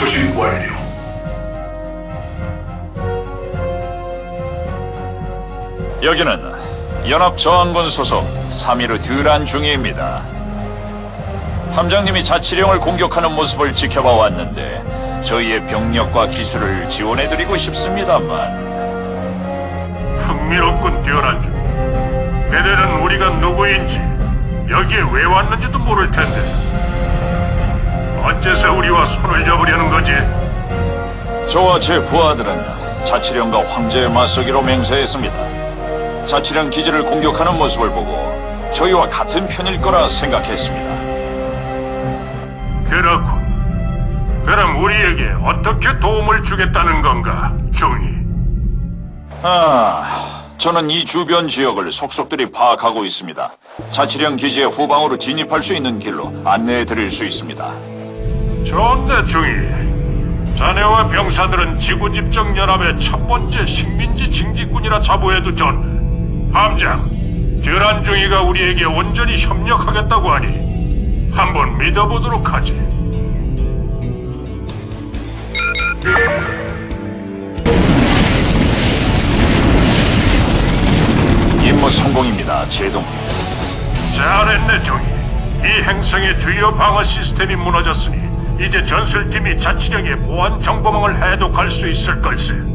수신 완료. 여기는 연합저항군 소속 3.15 듀란 중위입니다. 함장님이 자치령을 공격하는 모습을 지켜봐 왔는데 저희의 병력과 기술을 지원해드리고 싶습니다만 흥미롭군 뛰어난 중. 그대는 우리가 누구인지 여기에 왜 왔는지도 모를 텐데. 어째서 우리와 손을 잡으려는 거지? 저와 제 부하들은 자치령과 황제의 맞서기로 맹세했습니다. 자치령 기지를 공격하는 모습을 보고 저희와 같은 편일 거라 생각했습니다. 그렇군. 그럼 우리에게 어떻게 도움을 주겠다는 건가, 중이? 아, 저는 이 주변 지역을 속속들이 파악하고 있습니다. 자치령 기지의 후방으로 진입할 수 있는 길로 안내해 드릴 수 있습니다. 좋네, 중이. 자네와 병사들은 지구집정연합의 첫 번째 식민지 징집군이라 자부해도 좋네. 함장, 듀란 중이가 우리에게 온전히 협력하겠다고 하니 한번 믿어보도록 하지. 임무 성공입니다, 제동. 잘했네, 종이. 이 행성의 주요 방어 시스템이 무너졌으니 이제 전술팀이 자치령의 보안 정보망을 해독할 수 있을 걸세.